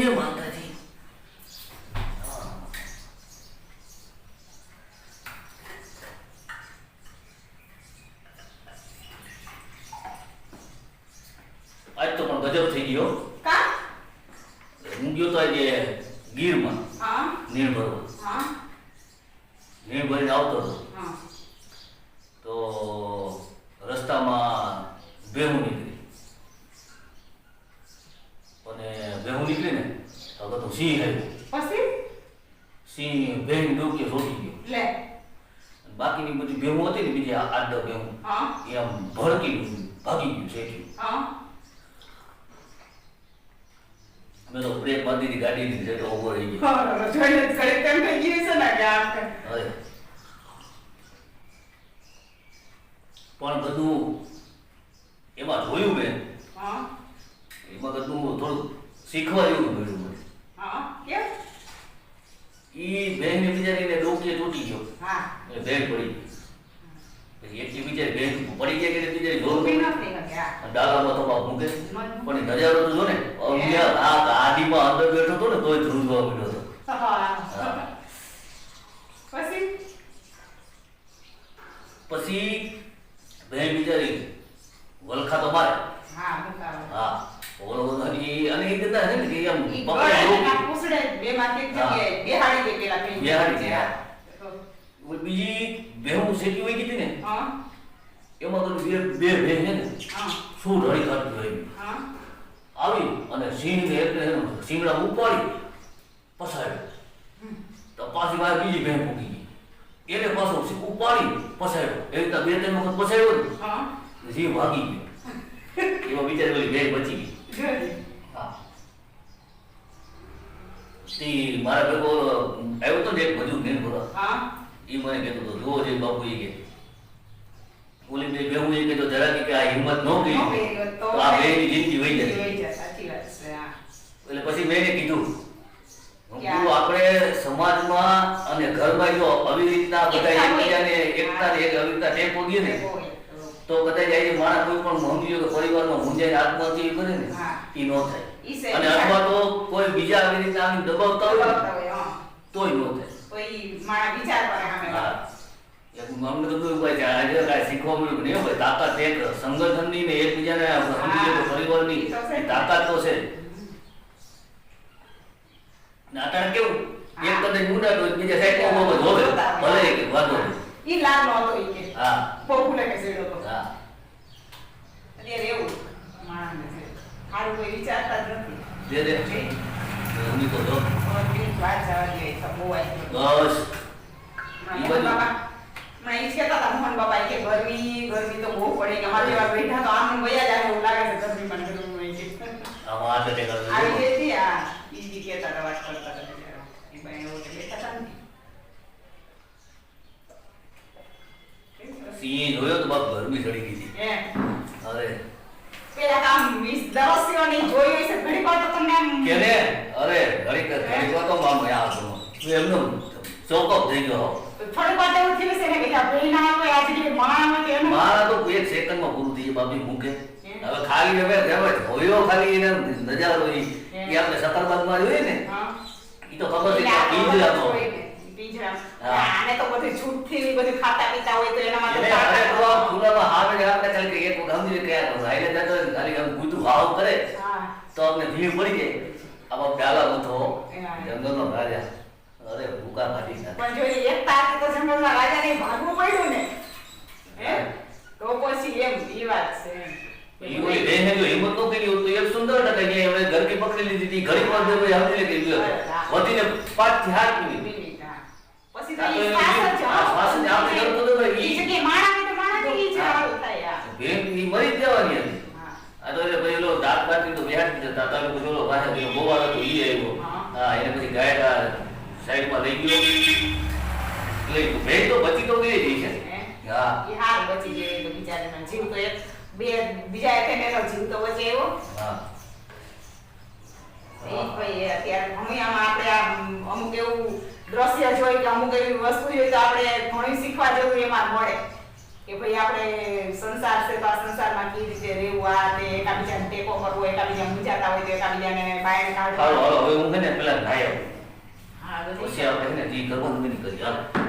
હે માતાજી આજ તો પણ ગજબ થઈ ગયો. કા? હું ગયો તો આજે ગીરમાં. હા. નિર્ભર હા. નીણ આવતો હતો હા તો રસ્તામાં ભેહું નીકળી અને ભેહું નીકળી ને? તો બધું સિંહ આવ્યું પછી? સિંહ ભેહની ડોકીએ છોડી ગયો. લે. બાકીની બધી ભેહું હતી ને બીજી આ- આઠ દસ ભેહું હા. એ આમ ભડકી ભાગી ગયું છે મેં તો બ્રેક મારી દીધી ગાડીની જગ્યાએ ઊભો રહી ગયો. જોઈને ઘરે કેમ થઈ ગઈ છે ને કે આ પણ બધું એમાં જોયું મેં. હા. બધું શીખવા એવું મળ્યું મને હા કેમ? ઈ બહેન બિચારીને ડોકે તૂટી ગયો. હા. એટલે બેન પડી ગઈ. એટલી બિચારી બેન પડી ગયા કે બિચારી જોર પડી ન આ ડાલામાં તો બાપ મૂકે પણ નજારો તો જો ને અહીંયા આ ગાડીમાં અંદર બેઠો તો ને તોય ધ્રુજવા મળ્યો હતો. પછી? પછી બહેન બિચારી વલખા તો મારે. હા હા ઓલો બધો અને એ ને કે એમ બે માંથી એક. જગ્યાએ બેહાડી દે પેલા બેહાડી દે, હા. બીજી બેહું શેકી હોય કીધી ને? હા. એમાં તો બે બે બે છે ને. હા. શું ઢળી કાઢતી હોય. હા. આવી અને સિંહને એટલે એનો ઉપાડી પસાડ્યો તો પાછી વાર બીજી બેન મૂકી ગઈ. એને પાછો ઉપાડી પસાડ્યો એ રીતના બે ત્રણ વખત પસાડ્યો ને. સિંહ ભાગી ગયો. એમાં બિચારી ઓલી બેન બચી ગઈ. તે મારા ભેગો આવ્યો તો ને એક મજૂર ને ભરા હા. એ મને કહેતો હતો જુઓ જે બાપુ એ કે. ઓલી બે બેવું એ કહેતો જરા કે આ હિંમત ન કરી તો આ આ બેની જિંદગી વહી જાય, એટલે પછી મેં એને કીધું આપણે સમાજમાં અને ઘરમાં જો આવી રીતના બધા એકબીજાને એકતા ને એક અવિરતા ટેકો દે ને તો. કદાચ આજે માણસ કોઈ પણ લો કે પરિવારમાં મૂંઝાઈને આત્મહત્યા કરે ને એ ન થાય. અને અથવા તો કોઈ બીજા આવી રીતે આવીને દબાવતા હોય. તોય ન થાય. અમને તો કેવું ભાઈ આજે કાંઈ શીખવા મળ્યું નહીં ભાઈ તાકાત એક સંગઠનની ને એકબીજાને સમજી લો પરિવારની તો છે. તાકાત તો છે. ને અત્યારે કેવું? એક કદાચ તો બીજા સાઈડ ભલે કે વાંધો નહીં. ઈ લાલ નો હતો ઈ કે. હા. પોપુલે કે સેડો તો હા. અત્યારે એવું માણસને છે. હારું કોઈ વિચારતા જ નથી. દે દે. હું તો જો. હવે વાત જવા દે. તો આવી ગયું. બસ. ઈ બાબા મેં ઈ કહેતા હતા મોહન બાબા કે ગરમી ગરમી તો બહુ પડે કે અમારા જેવા બેઠા તો આમ વયા જાય એવું લાગે છે ગરમીમાં ને ગરમીમાં ઈ કે. આમાં આ ટકે કરે આવી છે. ગઈ હતી આ ઈ જી કહેતા હતા વાત કરતા હતા ત્યારે. ઈ ભાઈ એવું કે બેઠા હતા ને. સિંહ જોયો તો બાપ ગરમી ચડી ગઈ હતી. અરે. પેલા તો આમ વીસ દરસીઓ નહીં જોયું ઘણી વાર તો તમને કે ને અરે ઘડીક ઘડીક વાર તો મામ આ હતો એમનો ચોકઅપ થઈ ગયો. થોડીક વાર તો એવું છે ને કે આ પહેલા આવે આજે કે માણસ આવે એનું મારા તો એક સેકન્ડમાં પૂરું થઈ ગયું બાપી મૂકે હવે ખાલી હવે હવે હોયો ખાલી એને નજારો ઈ આપણે સતરબાગમાં જોઈએ ને. એ તો ખબર છે કે આને તો બધું છૂટથી ને બધું ખાતા પીતા હોય તો એના માટે એને તો આમ હાવે ને આપણે ચાલ કે એક વખત સમજી કે યાર હાઈલે જતો ખાલી આમ કૂતરું હાવ કરે તો આપણે ધીમે પડી જાય આમાં પ્યાલા ઉઠો હા. જંગલનો રાજા અરે ભૂકા કાઢી નાખે. પણ જો એ એકતા હતી તો જંગલના રાજાને ભાગવું પડ્યું ને હે તો પછી એમ ઈ વાત છે જો હિંમત ન કરી તો એક સુંદર ટકે કે એમણે પકડી લીધી હતી ઘડીક વાર જો ભાઈ સમજી લે કે વધીને પાંચથી હાથ મિનિટ મિનિટ, હા. પછી તો આ તો ઈ એની શ્વાસ જ આ શ્વાસ જ આપણે કરતો હતો ભાઈ. ઈ જગ્યાએ માણસ તો માણસ ઈ જ થાય આ. બેન ઈ મરી જવાની હતી આ તો એટલે પછી ઓલો દાંત બાટી તો બેહાડી દીધા હતા. તો ઓલો પાછા પેલો ગોવાળો હતો ઈ આવ્યો. હા. એને પછી ગાયક સાઈડમાં લઈ ગયો. એટલે બેન તો બચી તો ગઈ જ છે. હા? ઈ હારું બચી ગઈ તો બિચારાનો જીવ તો એક બે બીજા એક એનો જીવ તો બચે એવો હા. એ ભાઈ અત્યારે ભણિયામાં આપણે અમુક એવું દ્રશ્ય જોઈ કે અમુક એવી વસ્તુ જોઈ તો આપણે ઘણું શીખવા જેવું એમાં મળે. કે ભાઈ આપણે સંસાર છે તો આ સંસારમાં કેવી રીતે રહેવું આ તે એકાબીજાને ટેકો કરવો એકાબીજા મૂંઝાતા હોય તો એકાબીજાને બાયણ કાઢવો. હવે હું છે ને પેલા આવું હા પછી આપણે છે ને જે કરવાનું કરીએ. હાલો.